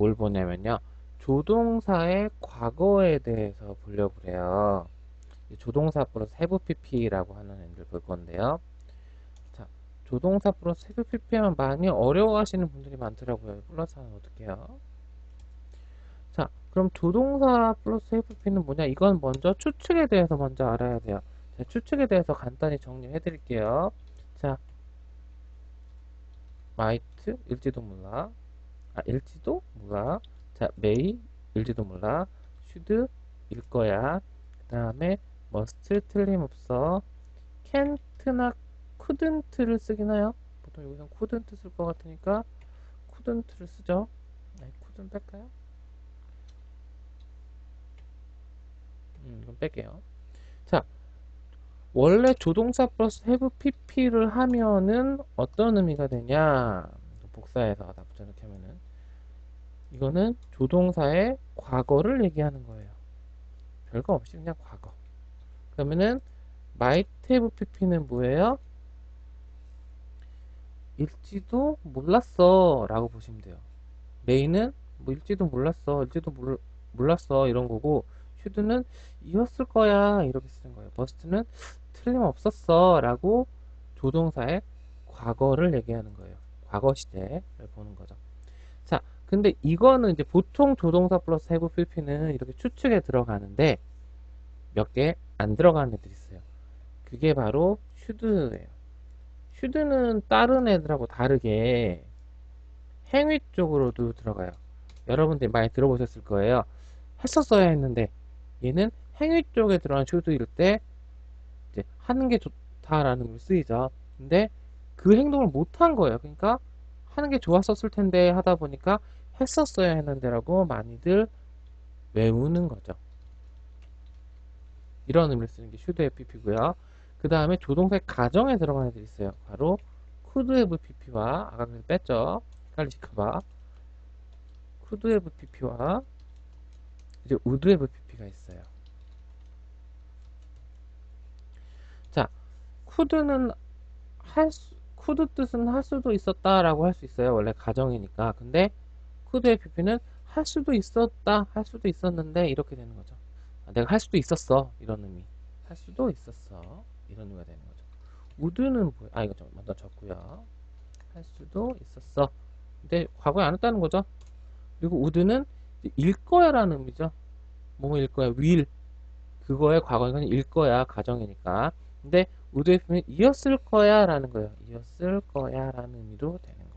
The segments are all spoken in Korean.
뭘 보냐면요. 조동사의 과거에 대해서 보려고. 이 조동사 플러스 세부 PP라고 하는 애들 볼 건데요. 자, 조동사 플러스 세부 PP 하면 많이 어려워하시는 분들이 많더라고요. 플러스 하면 어떡해요? 자, 그럼 조동사 플러스 세부 PP는 뭐냐? 이건 먼저 추측에 대해서 먼저 알아야 돼요. 자, 추측에 대해서 간단히 정리해 드릴게요. 자, might 일지도 몰라. 아, 일지도 몰라. 자, may 일지도 몰라. should 일 거야. 그 다음에 must 틀림없어. can't나 couldn't를 쓰기나요? 보통 여기서 couldn't 쓸 것 같으니까 couldn't를 쓰죠. 네, couldn't 뺄까요? 음, 이건 뺄게요. 자, 원래 조동사 플러스 have pp를 하면은 어떤 의미가 되냐? 복사해서 다 붙여넣기 하면은 이거는 조동사의 과거를 얘기하는 거예요. 별거 없이 그냥 과거. 그러면은 might have pp는 뭐예요? 일지도 몰랐어 라고 보시면 돼요. may는 뭐 일지도 몰랐어, 일지도 몰, 몰랐어 이런 거고 should는 이었을 거야 이렇게 쓰는 거예요. must는 틀림없었어 라고 조동사의 과거를 얘기하는 거예요. 과거 시제를 보는 거죠. 자, 근데 이거는 이제 보통 조동사 플러스 have pp는 이렇게 추측에 들어가는데 몇 개 안 들어가는 애들이 있어요. 그게 바로 should예요. should는 다른 애들하고 다르게 행위 쪽으로도 들어가요. 여러분들이 많이 들어보셨을 거예요. 했었어야 했는데 얘는 행위 쪽에 들어간 should일 때 이제 하는 게 좋다라는 걸 쓰이죠. 근데 그 행동을 못한 거예요. 그러니까 하는 게 좋았었을 텐데 하다 보니까 했었어야 했는데라고 많이들 외우는 거죠. 이런 의미를 쓰는 게 should have pp고요. 그 다음에 조동사의 가정에 들어가는 애들이 있어요. 바로 could have pp와 아까 그래서 뺐죠. 헷갈리실까봐 could have pp와 이제 would have pp가 있어요. 자, could는 할 수, could 뜻은 할 수도 있었다라고 할 수 있어요. 원래 가정이니까. 근데 have pp는 할 수도 있었다, 할 수도 있었는데 이렇게 되는 거죠. 아, 내가 할 수도 있었어 이런 의미. 할 수도 있었어 이런 의미가 되는 거죠. would는 뭐? 아 이거 좀 먼저 적고요. 할 수도 있었어. 근데 과거에 안 했다는 거죠. 그리고 would는 일 거야라는 의미죠. 뭐일 거야, will. 그거의 과거는 일 거야, 가정이니까. 근데 would have는 이었을 거야 라는 거예요. 이었을 거야 라는 의미로 되는 거예요.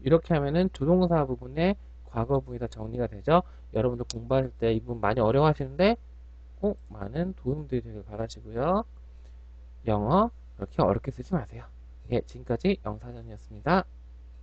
이렇게 하면은 조동사 부분에 과거 부분이 다 정리가 되죠. 여러분들 공부할 때이 부분 많이 어려워하시는데 꼭 많은 도움들이 되길 바라시고요. 영어 그렇게 어렵게 쓰지 마세요. 예, 지금까지 영사전이었습니다.